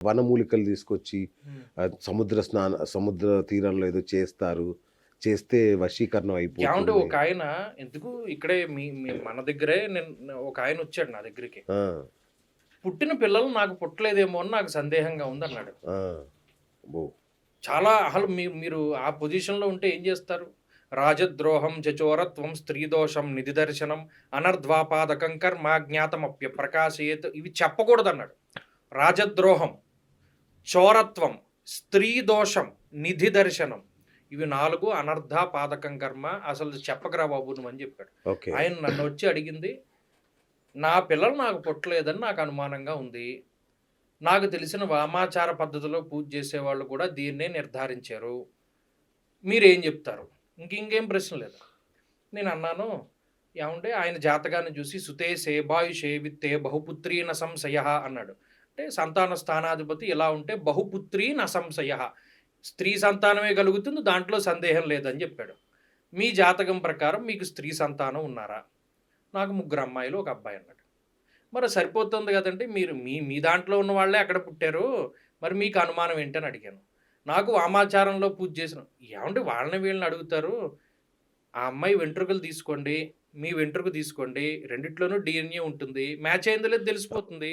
వనమూలికలు తీసుకొచ్చి ఆ, సముద్ర స్నాన సముద్ర తీరంలో ఏదో చేస్తారు. చేస్తే వశీకరణం ఏమంటే అయిపోతుంది ఒక ఆయన ఎందుకు ఇక్కడే మీ మీ- మన దగ్గరే నేను ఒక ఆయన వచ్చాడు నా దగ్గరికి. పుట్టిన పిల్లలు నాకు పుట్టలేదేమో అని నాకు సందేహంగా ఉంది అన్నాడు చాలా అసలు మీరు మీరు ఆ పొజిషన్లో ఉంటే ఏం చేస్తారు? రాజద్రోహం చచోరత్వం స్త్రీదోషం నిధి దర్శనం అనర్ధ్వాపాదకం కర్మ జ్ఞాతమప్య ప్రకాశయేత్ ఇవి చెప్పకూడదు అన్నాడు రాజద్రోహం. చోరత్వం స్త్రీ దోషం నిధి దర్శనం. ఇవి నాలుగు అనర్ధ పాదకం కర్మ. అసలు చెప్పకరా బాబు అని చెప్పాడు. ఆయన నన్ను వచ్చి అడిగింది నా పిల్లలు నాకు పుట్టలేదని నాకు అనుమానంగా ఉంది. నాకు తెలిసిన వామాచార పద్ధతిలో పూజ చేసేవాళ్ళు కూడా దీన్నే నిర్ధారించారు. మీరేం చెప్తారు? ఇంక ఇంకేం ప్రశ్న లేదు. నేను అన్నాను ఏమంటే ఆయన జాతకాన్ని చూసి సుతే సేబాయుషే విత్తే బహుపుత్రీ నసంశయ అన్నాడు. అంటే సంతాన స్థానాధిపతి ఇలా ఉంటే బహుపుత్రి నసంశయ స్త్రీ సంతానమే కలుగుతుంది దాంట్లో సందేహం లేదని చెప్పాడు. మీ జాతకం ప్రకారం మీకు స్త్రీ సంతానం ఉన్నారా? నాకు ముగ్గురు అమ్మాయిలు ఒక అబ్బాయి అన్నాడు మరి సరిపోతుంది కదండి మీరు మీ మీ దాంట్లో ఉన్న వాళ్ళే అక్కడ పుట్టారు. మరి మీకు అనుమానం ఏంటని అడిగాను. నాకు వామాచారంలో పూజ చేసిన ఏమంటే వాళ్ళని వీళ్ళని అడుగుతారు? ఆ అమ్మాయి వెంట్రుకలు తీసుకోండి మీ వెంట్రుక తీసుకోండి రెండిట్లోనూ డిఎన్ఏ ఉంటుంది మ్యాచ్ అయిందో లేదో తెలిసిపోతుంది.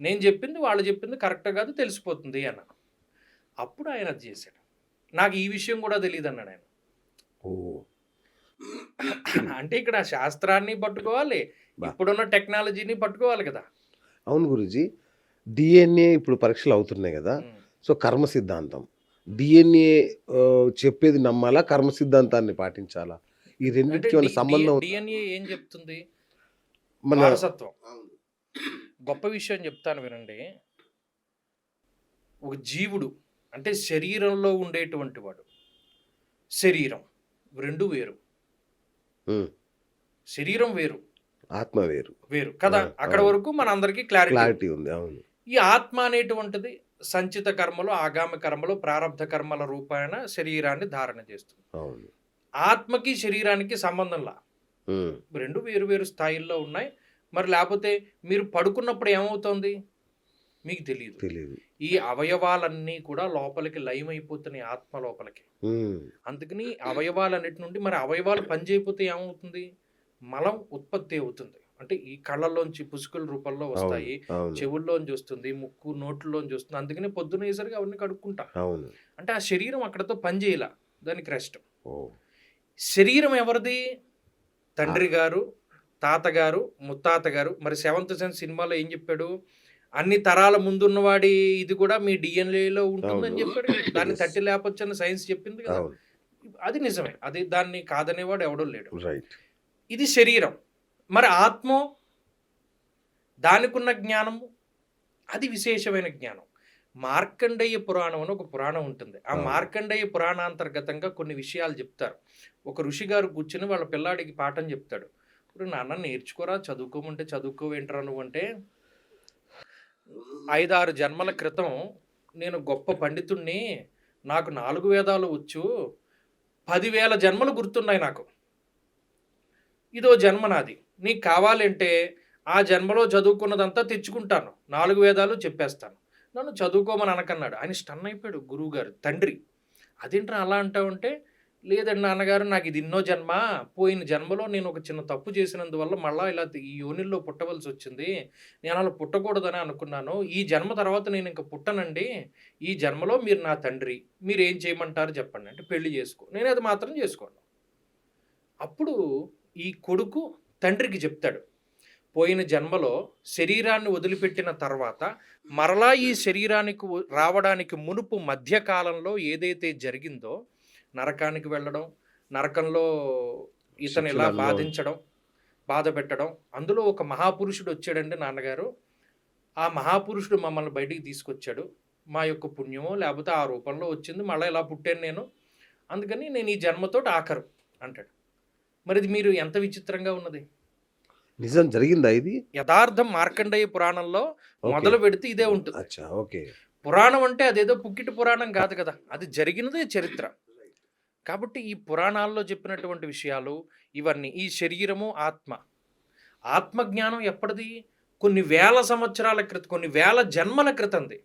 నేను చెప్పింది వాళ్ళు చెప్పింది కరెక్ట్ కాదు తెలిసిపోతుంది అన్న. అప్పుడు ఆయన అది చేశాడు. నాకు ఈ విషయం కూడా తెలియదు అన్నాడు ఆయన. ఓ. అంటే ఇక్కడ శాస్త్రాన్ని పట్టుకోవాలి. ఇప్పుడున్న టెక్నాలజీని పట్టుకోవాలి కదా. అవును గురుజీ. డిఎన్ఏ ఇప్పుడు పరీక్షలు అవుతున్నాయి కదా. సో కర్మ సిద్ధాంతం. డిఎన్ఏ చెప్పేది నమ్మాలా కర్మ సిద్ధాంతాన్ని పాటించాలా? ఈ రెండింటికి సంబంధం డిఎన్ఏ ఏం చెప్తుంది? మన గొప్ప విషయం చెప్తాను వినండి. ఒక జీవుడు అంటే శరీరంలో ఉండేటువంటి వాడు శరీరం రెండు వేరు. శరీరం వేరు. ఆత్మ వేరు. వేరు. కదా? అక్కడ. వరకు మన అందరికీ క్లారిటీ ఉంది అవును. ఈ ఆత్మ అనేటువంటిది సంచిత కర్మలు ఆగామి కర్మలు ప్రారంధ కర్మల రూపాయన శరీరాన్ని ధారణ చేస్తుంది. అవును. ఆత్మకి శరీరానికి సంబంధంలా? రెండు వేరు వేరు స్థాయిల్లో ఉన్నాయి. మరి లేకపోతే మీరు పడుకున్నప్పుడు ఏమవుతోంది? మీకు తెలియదు తెలియదు ఈ అవయవాలన్నీ కూడా లోపలికి లయమైపోతున్నాయి ఆత్మ లోపలికి. అందుకని అవయవాలన్నిటి నుండి మరి అవయవాలు పనిచేయకపోతే ఏమవుతుంది? మలం ఉత్పత్తి అవుతుంది. అంటే ఈ కళ్ళల్లోంచి పుసుకుల రూపంలో వస్తాయి చెవుల్లోంచి వస్తుంది ముక్కు నోట్లోంచి వస్తుంది. అందుకని పొద్దున వేసరికి అవన్నీ కడుక్కుంటా. అంటే ఆ శరీరం అక్కడతో పని చేయాల. దానికి రెస్ట్. శరీరం ఎవరిది? తండ్రి గారు తాతగారు ముత్తాత గారు మరి సెవెంత్ సెన్స్ సినిమాలో ఏం చెప్పాడు? అన్ని తరాల ముందున్నవాడి ఇది కూడా మీ డిఎన్ఏలో ఉంటుందని. చెప్పాడు. దాన్ని. తట్టి లేపొచ్చని సైన్స్ చెప్పింది కదా. అది నిజమే. అది దాన్ని కాదనేవాడు ఎవడో లేడు. ఇది శరీరం. మరి ఆత్మ? దానికున్న జ్ఞానము? అది విశేషమైన జ్ఞానం. మార్కండేయ పురాణం అని ఒక పురాణం ఉంటుంది. ఆ. మార్కండేయ పురాణాంతర్గతంగా కొన్ని విషయాలు చెప్తారు. ఒక ఋషి గారు కూర్చుని వాళ్ళ పిల్లాడికి పాఠం చెప్తాడు. ఇప్పుడు నాన్న నేర్చుకోరా? చదువుకోమంటే చదువుకోవేంటరా నువ్వు అంటే ఐదారు జన్మల క్రితం నేను గొప్ప పండితుణ్ణి నాకు నాలుగు వేదాలు వచ్చు పదివేల జన్మలు గుర్తున్నాయి నాకు. ఇదో జన్మ నాది. నీకు కావాలంటే ఆ జన్మలో చదువుకున్నదంతా తెచ్చుకుంటాను. నాలుగు వేదాలు చెప్పేస్తాను. నన్ను చదువుకోమని అనకన్నాడు. ఆయన స్టన్ అయిపోయాడు గురువుగారు తండ్రి. అదేంట్రా అలా అంటావంటే లేదండి నాన్నగారు నాకు ఇది ఎన్నో జన్మ. పోయిన జన్మలో నేను ఒక చిన్న తప్పు చేసినందువల్ల మళ్ళీ ఇలా ఈ యోనిల్లో పుట్టవలసి వచ్చింది. నేను అలా పుట్టకూడదని అనుకున్నాను. ఈ జన్మ తర్వాత నేను ఇంకా పుట్టనండి. ఈ జన్మలో మీరు నా తండ్రి. మీరు ఏం చేయమంటారు చెప్పండి. అంటే పెళ్ళి చేసుకో. నేను అది మాత్రం చేసుకోను. అప్పుడు ఈ కొడుకు తండ్రికి చెప్తాడు. పోయిన జన్మలో శరీరాన్ని వదిలిపెట్టిన తర్వాత మరలా ఈ శరీరానికి రావడానికి మునుపు మధ్యకాలంలో ఏదైతే జరిగిందో నరకానికి వెళ్ళడం నరకంలో ఇతను ఇలా బాధించడం బాధ పెట్టడం అందులో ఒక మహాపురుషుడు వచ్చాడండి నాన్నగారు. ఆ మహాపురుషుడు మమ్మల్ని బయటికి తీసుకొచ్చాడు. మా యొక్క పుణ్యమో లేకపోతే ఆ రూపంలో వచ్చింది మళ్ళీ ఇలా పుట్టాను నేను. అందుకని నేను ఈ జన్మతోటి ఆఖరు అంటాడు. మరి ఇది మీరు ఎంత విచిత్రంగా ఉన్నది? నిజం జరిగిందా ఇది? యథార్థం మార్కండేయ పురాణంలో. మొదలు పెడితే ఇదే ఉంటుంది. అచ్చా ఓకే. పురాణం అంటే అదేదో పుక్కిటి పురాణం కాదు కదా. అది జరిగినదే చరిత్ర. కాబట్టి ఈ పురాణాల్లో చెప్పినటువంటి విషయాలు ఇవన్నీ. ఈ శరీరము ఆత్మ. ఆత్మజ్ఞానం ఎప్పటిది? కొన్ని వేల సంవత్సరాల క్రితం కొన్ని వేల జన్మల క్రితంది.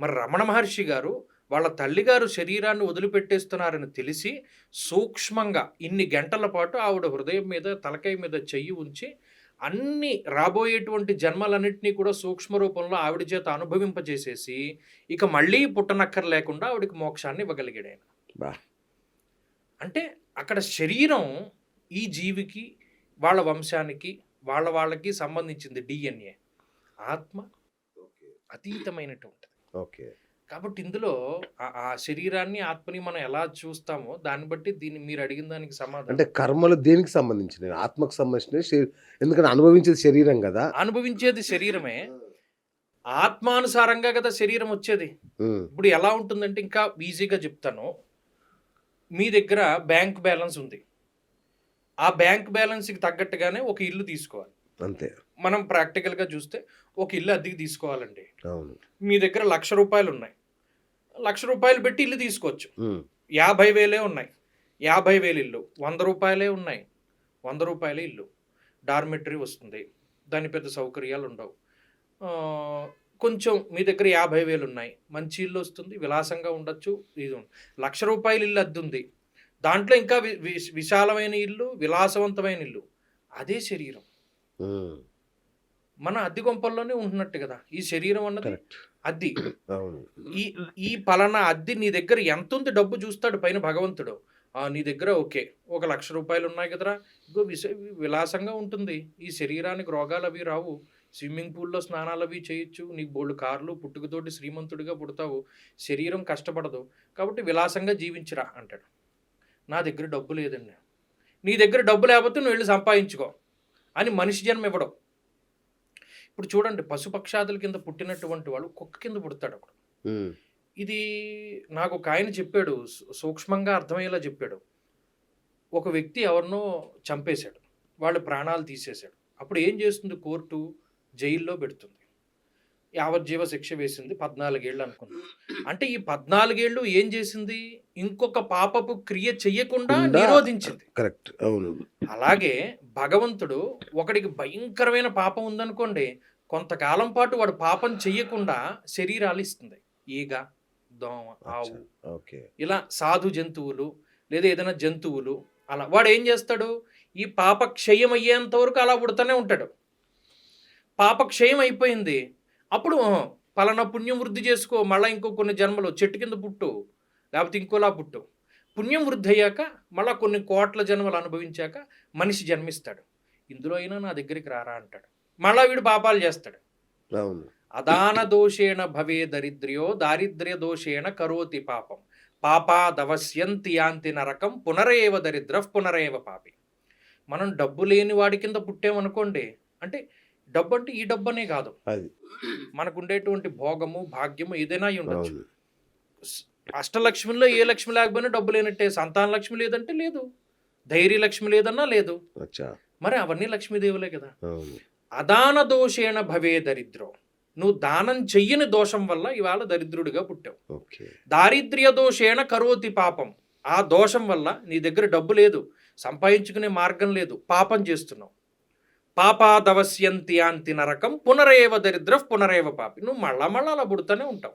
మరి రమణ మహర్షి గారు వాళ్ళ తల్లిగారు శరీరాన్ని వదిలిపెట్టేస్తున్నారని తెలిసి సూక్ష్మంగా ఇన్ని గంటల పాటు ఆవిడ హృదయం మీద తలకాయ మీద చెయ్యి ఉంచి అన్ని రాబోయేటువంటి జన్మలన్నింటినీ కూడా సూక్ష్మ రూపంలో ఆవిడ చేత అనుభవింపజేసేసి ఇక మళ్ళీ పుట్టనక్కర్ లేకుండా ఆవిడకి మోక్షాన్ని ఇవ్వగలిగాడు ఆయన. అంటే అక్కడ శరీరం ఈ జీవికి వాళ్ళ వంశానికి వాళ్ళ వాళ్ళకి సంబంధించింది డిఎన్ఏ. ఆత్మ అతీతమైనటువంటిది. ఓకే. కాబట్టి ఇందులో ఆ- శరీరాన్ని ఆత్మని మనం ఎలా చూస్తామో దాన్ని బట్టి దీన్ని మీరు అడిగిన దానికి సమాధానం. అంటే కర్మలు దేనికి సంబంధించినవి? ఆత్మకు సంబంధించినవి శరీ- ఎందుకంటే అనుభవించేది శరీరం కదా. అనుభవించేది శరీరమే. ఆత్మానుసారంగా కదా శరీరం వచ్చేది. ఇప్పుడు ఎలా ఉంటుందంటే ఇంకా ఈజీగా చెప్తాను. మీ దగ్గర బ్యాంక్ బ్యాలెన్స్ ఉంది. ఆ బ్యాంక్ బ్యాలెన్స్కి తగ్గట్టుగానే ఒక ఇల్లు తీసుకోవాలి. అంతే. మనం ప్రాక్టికల్గా చూస్తే ఒక ఇల్లు అద్దెకి తీసుకోవాలండి. మీ దగ్గర లక్ష రూపాయలు ఉన్నాయి. లక్ష రూపాయలు పెట్టి ఇల్లు తీసుకోవచ్చు. యాభై వేలే ఉన్నాయి. యాభై వేలు ఇల్లు వంద రూపాయలే ఉన్నాయి. వంద రూపాయలే ఇల్లు. డార్మెటరీ వస్తుంది. దాని పెద్ద సౌకర్యాలు ఉండవు. కొంచెం మీ దగ్గర యాభై వేలు ఉన్నాయి మంచి ఇల్లు వస్తుంది విలాసంగా ఉండొచ్చు ఇది. లక్ష రూపాయల ఇల్లు అద్దె ఉంది దాంట్లో ఇంకా విశాలమైన ఇల్లు విలాసవంతమైన ఇల్లు అదే శరీరం. మన అద్దె గొంపల్లోనే ఉంటున్నట్టు కదా ఈ శరీరం అన్నది అద్దె. ఈ ఈ పలానా అద్దె నీ దగ్గర ఎంత ఉంది డబ్బు చూస్తాడు పైన భగవంతుడు. ఆ, నీ దగ్గర ఓకే ఒక లక్ష రూపాయలు ఉన్నాయి కదరా ఇగో విశ విలాసంగా ఉంటుంది. ఈ శరీరానికి రోగాలు అవి రావు. స్విమ్మింగ్ పూల్లో స్నానాలు అవి చేయొచ్చు. నీకు బోళ్ళు కార్లు పుట్టుకతోటి శ్రీమంతుడిగా పుడతావు. శరీరం కష్టపడదు. కాబట్టి విలాసంగా జీవించరా అంటాడు. నా దగ్గర డబ్బు లేదండి. నీ దగ్గర డబ్బు లేకపోతే నువ్వు వెళ్ళి సంపాదించుకో అని మనిషి జన్మ ఇవ్వడం. ఇప్పుడు చూడండి పశుపక్షాదుల కింద పుట్టినటువంటి వాడు కుక్క కింద పుడతాడు ఉమ్, ఇది నాకు ఒక ఆయన చెప్పాడు సూక్ష్మంగా అర్థమయ్యేలా చెప్పాడు. ఒక వ్యక్తి ఎవరినో చంపేశాడు. వాళ్ళు ప్రాణాలు తీసేశాడు. అప్పుడు ఏం చేస్తుంది కోర్టు? జైల్లో పెడుతుంది. యావజ్జీవ శిక్ష వేసింది పద్నాలుగేళ్ళు అనుకుంది అంటే ఈ పద్నాలుగేళ్ళు ఏం చేసింది? ఇంకొక పాపపు క్రియ చెయ్యకుండా కుండా- నిరోధించింది. కరెక్ట్. అవును. అలాగే భగవంతుడు ఒకడికి భయంకరమైన పాపం ఉందనుకోండి కొంతకాలం పాటు వాడు పాపం చెయ్యకుండా శరీరాలు ఇస్తుంది. ఈగ దోమ ఆవు. ఓకే. ఇలా సాధు జంతువులు లేదా ఏదైనా జంతువులు అలా వాడు ఏం చేస్తాడు? ఈ పాప క్షయం అయ్యేంత వరకు అలా పుడుతూనే ఉంటాడు. పాప క్షయం అయిపోయింది. అప్పుడు "ఆ, పలానా పుణ్యం వృద్ధి చేసుకో మళ్ళీ ఇంకో కొన్ని జన్మలు చెట్టు కింద పుట్టు లేకపోతే ఇంకోలా పుట్టు. పుణ్యం వృద్ధి అయ్యాక మళ్ళీ కొన్ని కోట్ల జన్మలు అనుభవించాక మనిషి జన్మిస్తాడు. ఇందులో అయినా నా దగ్గరికి రారా అంటాడు. మళ్ళా వీడు పాపాలు చేస్తాడు. అదాన దోషేణ భవే దరిద్ర్యో దారిద్ర్య దోషేణ కరోతి పాపం. పాపాదవశ్యంతి యాంతి నరకం పునరేవ దరిద్ర పునరేవ పాపి. మనం డబ్బు లేని వాడి కింద పుట్టామనుకోండి అంటే డబ్బు అంటే ఈ డబ్బు అనే కాదు. అది. మనకు ఉండేటువంటి భోగము భాగ్యము ఏదైనా అయి ఉండొచ్చు. అవును. అష్టలక్ష్మిలో ఏ లక్ష్మి లేకపోయినా డబ్బు లేనట్టే సంతాన లక్ష్మి లేదంటే లేదు. ధైర్య లక్ష్మి లేదన్నా లేదు. మరి అవన్నీ లక్ష్మీదేవులే కదా. అదాన దోషేణ భవే దరిద్రం. నువ్వు దానం చెయ్యని దోషం వల్ల ఇవాళ దరిద్రుడిగా పుట్టావు. దారిద్ర్య దోషేణ కరోతి పాపం. ఆ దోషం వల్ల నీ దగ్గర డబ్బు లేదు. సంపాదించుకునే మార్గం లేదు. పాపం చేస్తున్నావు. పాపాదవశ్యంతి యాంతి నరకం పునరేవ దరిద్ర పునరేవ పాపి. నువ్వు మళ్ళా మళ్ళా అలా పుడుతూనే ఉంటావు.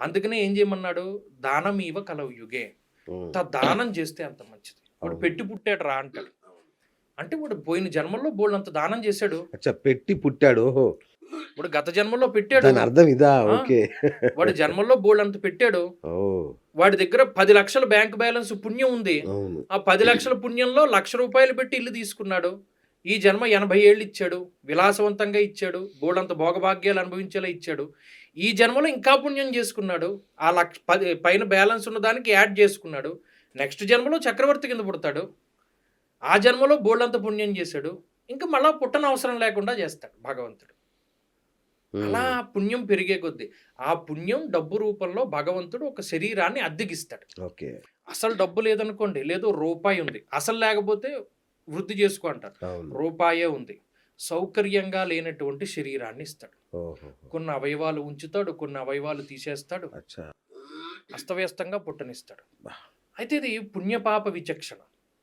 అందుకనే ఏం చేయమన్నాడు? దానం ఇవ కలవు యుగే. అంత దానం చేస్తే అంత మంచిది. వాడు. పెట్టి పుట్టాడు రా అంటాడు. అంటే వాడు పోయిన జన్మల్లో బోళ్ళు అంత దానం చేశాడు. పెట్టి పుట్టాడు ఓహో. ఇప్పుడు గత జన్మలో పెట్టాడు. అర్థం ఇదా. ఓకే. వాడి జన్మల్లో బోల్డ్ అంత పెట్టాడు. వాడి దగ్గర పది లక్షల బ్యాంక్ బ్యాలెన్స్ పుణ్యం ఉంది. ఆ పది లక్షల పుణ్యంలో లక్ష రూపాయలు పెట్టి ఇల్లు తీసుకున్నాడు. ఈ జన్మ ఎనభై ఏళ్ళు ఇచ్చాడు విలాసవంతంగా ఇచ్చాడు బోడంత భోగభాగ్యాలు అనుభవించేలా ఇచ్చాడు. ఈ జన్మలో ఇంకా పుణ్యం చేసుకున్నాడు ఆ లక్ష పది పైన బ్యాలెన్స్ ఉన్న దానికి యాడ్ చేసుకున్నాడు. నెక్స్ట్ జన్మలో చక్రవర్తి కింద పుడతాడు. ఆ జన్మలో బోల్డంత పుణ్యం చేశాడు. ఇంకా మళ్ళా పుట్టన అవసరం లేకుండా చేస్తాడు భగవంతుడు. అలా పుణ్యం పెరిగే కొద్దీ ఆ పుణ్యం డబ్బు రూపంలో భగవంతుడు ఒక శరీరాన్ని అద్దెకిస్తాడు. ఓకే. అసలు డబ్బు లేదనుకోండి లేదు రూపాయి ఉంది. అసలు లేకపోతే వృద్ధి చేసుకో అంటారు. రూపాయే ఉంది. సౌకర్యంగా లేనటువంటి శరీరాన్ని ఇస్తాడు. కొన్ని అవయవాలు ఉంచుతాడు కొన్ని అవయవాలు తీసేస్తాడు. అస్తవ్యస్తంగా పుట్టనిస్తాడు. అయితే ఇది పుణ్యపాప విచక్షణ.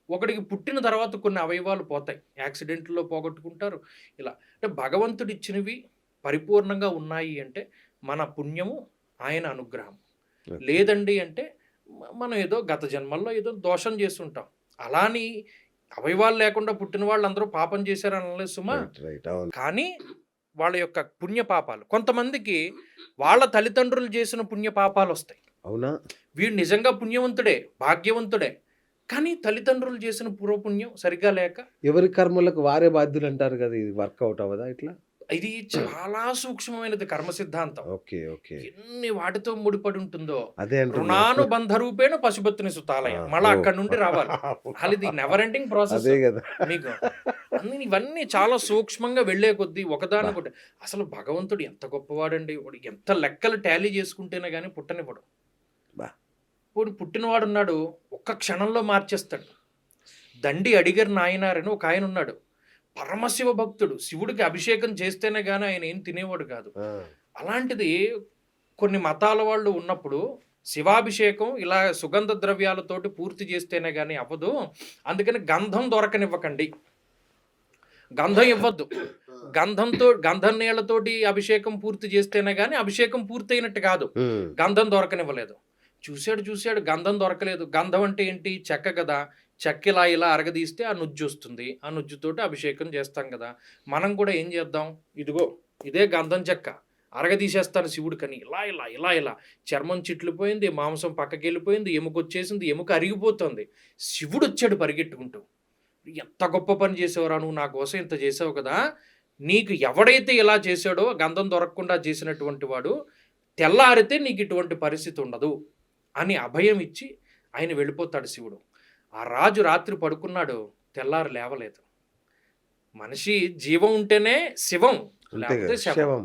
ఒకడికి పుట్టిన తర్వాత కొన్ని అవయవాలు పోతాయి. యాక్సిడెంట్లో పోగొట్టుకుంటారు. ఇలా అంటే భగవంతుడు ఇచ్చినవి పరిపూర్ణంగా ఉన్నాయి అంటే మన పుణ్యము ఆయన అనుగ్రహం. లేదండి అంటే మనం ఏదో గత జన్మల్లో ఏదో దోషం చేస్తుంటాం. అలాని అవయవాలు లేకుండా పుట్టిన వాళ్ళందరూ పాపం చేశారని అనలేదు సుమా కానీ వాళ్ళ యొక్క పుణ్య పాపాలు కొంతమందికి వాళ్ళ తల్లిదండ్రులు చేసిన పుణ్య పాపాలు వస్తాయి అవునా? వీడు నిజంగా పుణ్యవంతుడే భాగ్యవంతుడే. కానీ తల్లిదండ్రులు చేసిన పూర్వపుణ్యం సరిగ్గా లేక ఎవరి కర్మలకు వారే బాధ్యులు అంటారు కదా ఇది వర్కౌట్ అవ్వదా ఇట్లా? ఇది చాలా సూక్ష్మమైనది కర్మ సిద్ధాంతం. Okay okay. ఎన్ని వాటితో ముడిపడి ఉంటుందో అదే. రుణానుబంధ రూపేణ పశుపత్ని సుతాలయ. మళ్ళీ. అక్కడ నుండి రావాలి. అది ఇది నెవర్ ఎండింగ్ ప్రాసెస్ అదే కదా. మీకు అన్ని ఇవన్నీ చాలా సూక్ష్మంగా వెళ్ళే కొద్దీ ఒకదాని ఒకటి అసలు భగవంతుడు ఎంత గొప్పవాడండి. వాడు ఎంత లెక్కలు టాలీ చేసుకుంటేనే కానీ పుట్టనివ్వడు. ఇప్పుడు పుట్టినవాడు ఉన్నాడు ఒక్క క్షణంలో మార్చేస్తాడు. దండి అడిగర్ నాయనారని ఒక ఆయన ఉన్నాడు. పరమశివ భక్తుడు శివుడికి అభిషేకం చేస్తేనే కానీ ఆయన ఏం తినేవాడు కాదు. అలాంటిది కొన్ని మతాల వాళ్ళు ఉన్నప్పుడు శివాభిషేకం ఇలా సుగంధ ద్రవ్యాలతోటి పూర్తి చేస్తేనే కానీ అవ్వదు. అందుకని గంధం దొరకనివ్వకండి. గంధం ఇవ్వద్దు. గంధంతో గంధం నీళ్ళతోటి అభిషేకం పూర్తి చేస్తేనే కానీ అభిషేకం పూర్తయినట్టు కాదు. గంధం దొరకనివ్వలేదు. చూశాడు చూశాడు గంధం దొరకలేదు. గంధం అంటే ఏంటి? చెక్క కదా. చెక్క ఇలా ఇలా అరగదీస్తే ఆ నుజ్జు వస్తుంది. ఆ నుజ్జుతోటి అభిషేకం చేస్తాం కదా. మనం కూడా ఏం చేద్దాం? ఇదిగో ఇదే గంధం చెక్క. అరగదీసేస్తాను శివుడికని. ఇలా ఇలా ఇలా ఇలా. చర్మం చిట్లిపోయింది మాంసం పక్కకి వెళ్ళిపోయింది ఎముక వచ్చేసింది ఎముక అరిగిపోతుంది. శివుడు వచ్చాడు పరిగెట్టుకుంటూ. ఎంత గొప్ప పని చేసేవరా నువ్వు? నా కోసం ఇంత చేసావు కదా. నీకు ఎవడైతే ఇలా చేశాడో గంధం దొరకకుండా చేసినటువంటి వాడు తెల్లారితే నీకు ఇటువంటి పరిస్థితి ఉండదు అని అభయం ఇచ్చి ఆయన వెళ్ళిపోతాడు శివుడు. ఆ రాజు రాత్రి పడుకున్నాడు తెల్లారు లేవలేదు. మనిషి జీవం ఉంటేనే శివం లేకపోతే శవం.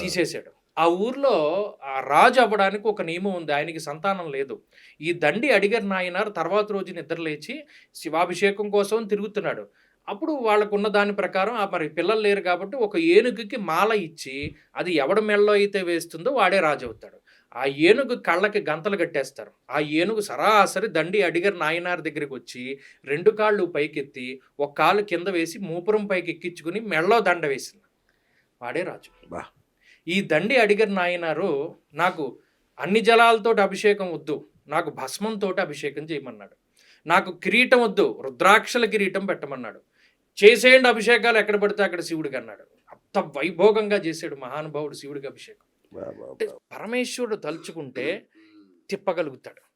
తీసేశాడు. ఆ ఊర్లో ఆ రాజు అవ్వడానికి ఒక నియమం ఉంది ఆయనకి సంతానం లేదు. ఈ దండి అడిగారు నాయనారు తర్వాత రోజు నిద్ర లేచి శివాభిషేకం కోసం తిరుగుతున్నాడు. అప్పుడు వాళ్ళకున్న దాని ప్రకారం ఆ మరి పిల్లలు లేరు కాబట్టి ఒక ఏనుగుకి మాల ఇచ్చి అది ఎవడ మెళ్ళలో అయితే వేస్తుందో వాడే రాజు అవుతాడు. ఆ ఏనుగు కళ్ళకి గంతలు కట్టేస్తారు. ఆ ఏనుగు సరాసరి దండి అడిగర్ నాయనార్ దగ్గరికి వచ్చి రెండు కాళ్ళు పైకెత్తి ఒక కాలు కింద వేసి మూపురం పైకి ఎక్కించుకుని మెళ్ళలో దండ వేసింది. వాడే రాజు. బా. ఈ దండి అడిగర్ నాయనారు నాకు అన్ని జలాలతోటి అభిషేకం వద్దు నాకు భస్మంతో అభిషేకం చేయమన్నాడు. నాకు కిరీటం వద్దు రుద్రాక్షల కిరీటం పెట్టమన్నాడు. చేసేయండి అభిషేకాలు ఎక్కడ పడితే అక్కడ శివుడికి అన్నాడు. అంత వైభోగంగా చేశాడు మహానుభావుడు శివుడికి అభిషేకం. పరమేశ్వరుడు తలుచుకుంటే తిప్పగలుగుతాడు.